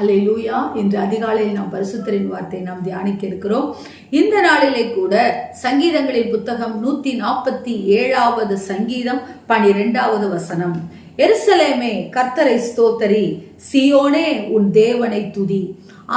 ஹலே லூயா இன்று அதிகாலையில் நாம் பரிசுத்தரின் வார்த்தை நாம் தியானிக்க இருக்கிறோம். இந்த நாளிலே கூட சங்கீதங்களின் புத்தகம் நூத்தி நாற்பத்தி ஏழாவது சங்கீதம் பனிரெண்டாவது வசனம். எருசலேமே கர்த்தரை ஸ்தோத்தரி சியோனே உன் தேவனை துதி.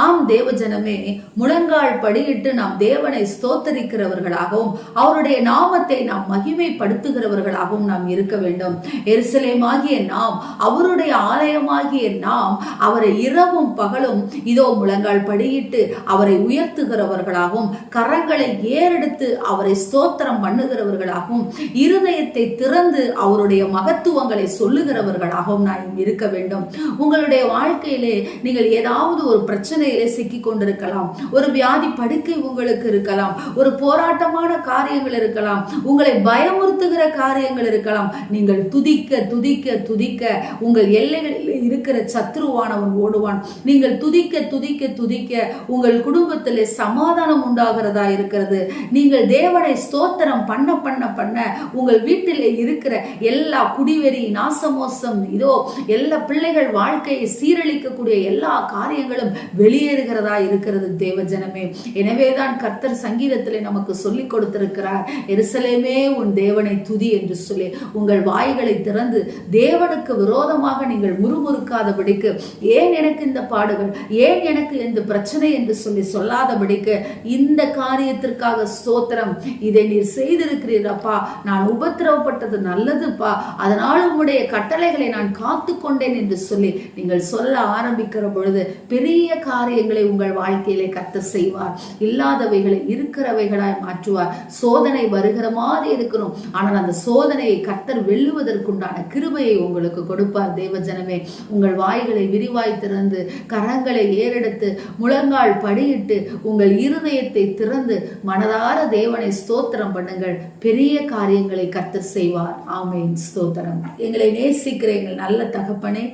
ஆம் தேவஜனமே முழங்கால் படியிட்டு நாம் தேவனை ஸ்தோத்தரிக்கிறவர்களாகவும் அவருடைய நாமத்தை நாம் மகிமைப்படுத்துகிறவர்களாகவும் நாம் இருக்க வேண்டும். எருசலேமாகிய நாம் அவருடைய ஆலயமாகிய நாம் அவரை இரவும் பகலும் இதோ முழங்கால் படியிட்டு அவரை உயர்த்துகிறவர்களாகவும் கரங்களை ஏறெடுத்து அவரை ஸ்தோத்திரம் பண்ணுகிறவர்களாகவும் இருதயத்தை திறந்து அவருடைய மகத்துவங்களை சொல்லுகிறவர்களாகவும் நாம் இருக்க வேண்டும். உங்களுடைய வாழ்க்கையிலே நீங்கள் ஏதாவது ஒரு பிரச்சனை பிரச்சனையிலே சிக்கி கொண்டிருக்கலாம் ஒரு வியாதி படுக்கை உங்களுக்கு இருக்கலாம். ஒரு போராட்டமான காரியங்கள் இருக்கலாம். உங்களை பயமுறுத்துகிற காரியங்கள் இருக்கலாம். நீங்கள் துதிக்க துதிக்க துதிக்க உங்கள் எல்லைகளில் இருக்கிற சத்ருவானவன் ஓடுவான். நீங்கள் துதிக்க துதிக்க துதிக்க உங்கள் குடும்பத்தில் சமாதானம் உண்டாகிறதா இருக்கிறது. நீங்கள் தேவனை ஸ்தோத்திரம் பண்ண பண்ண பண்ண உங்கள் வீட்டில் இருக்கிற எல்லா குடிவெறி நாசமோசம் இதோ எல்லா பிள்ளைகள் வாழ்க்கையை சீரழிக்கக்கூடிய எல்லா காரியங்களும் வெளி வெளியேறுகிறதா இருக்கிறது தேவஜனமே. எனவேதான் கர்த்தர் சங்கீதத்திலே நமக்கு சொல்லிக் கொடுத்திருக்கிறார் எருசலேமே உன் தேவனை துதி என்று சொல்லி. உங்கள் வாய்களை திறந்து தேவனுக்கு விரோதமாக நீங்கள் முறுமுறுக்காதபடிக்கு ஏன் எனக்கு இந்த பாடுகள்? ஏன் எனக்கு இந்த பிரச்சனை? என்று சொல்லி சொல்லாதபடிக்கு இந்த காரியத்திற்காக ஸ்தோத்திரம். இதை நீர் செய்திருக்கிறீரப்பா நான் உபத்திரவப்பட்டது நல்லதுப்பா. அதனால் உங்களுடைய கட்டளைகளை நான் காத்து கொண்டேன் என்று சொல்லி நீங்கள் சொல்ல ஆரம்பிக்கிற பொழுது பெரிய காரியங்களை உங்கள் வாழ்க்கையிலே கத்த செய்வார். இல்லாதவைகளை இருக்கிறவைகளாய் மாற்றுவார். சோதனை வருகிற மாதிரி இருக்கணும். ஆனால் அந்த சோதனையை கத்தர் வெல்லுவதற்குண்டான கிருபையை உங்களுக்கு கொடுப்பார். தேவஜனமே உங்கள் வாய்களை விரிவாய் திறந்து கரங்களை ஏறெடுத்து முழங்கால் படியிட்டு உங்கள் இருதயத்தை திறந்து மனதார தேவனை ஸ்தோத்திரம் பண்ணுங்கள். பெரிய காரியங்களை கத்தர் செய்வார். ஆமேன். ஸ்தோத்திரம். எங்களை நேசிக்கிற எங்கள் நல்ல தகப்பனே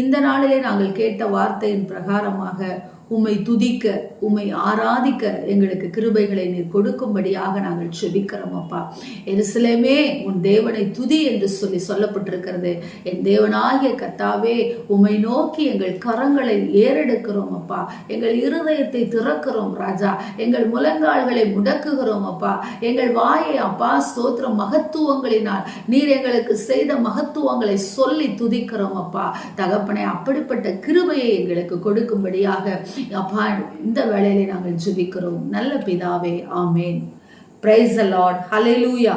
இந்த நாளிலே நாங்கள் கேட்ட வார்த்தையின் பிரகாரமாக உம்மை துதிக்க உம்மை ஆராதிக்க எங்களுக்கு கிருபைகளை நீர் கொடுக்கும்படியாக நாங்கள் செபிக்கிறோம் அப்பா. எருசலேமே உன் தேவனை துதி என்று சொல்லி சொல்லப்பட்டிருக்கிறது. என் தேவனாகிய கத்தாவே உம்மை நோக்கி எங்கள் கரங்களை ஏறெடுக்கிறோம் அப்பா. எங்கள் இருதயத்தை திறக்கிறோம் ராஜா. எங்கள் முழங்கால்களை முடக்குகிறோம் அப்பா. எங்கள் வாயை அப்பா ஸ்தோத்திர மகத்துவங்களினால் நீர் எங்களுக்கு செய்த மகத்துவங்களை சொல்லி துதிக்கிறோம் அப்பா. தகப்பனை அப்படிப்பட்ட கிருபையை எங்களுக்கு கொடுக்கும்படியாக அப்பா இந்த வேளையிலே நாங்கள் ஜெபிக்கிறோம். நல்ல பிதாவே ஆமேன். Price Lord hallelujah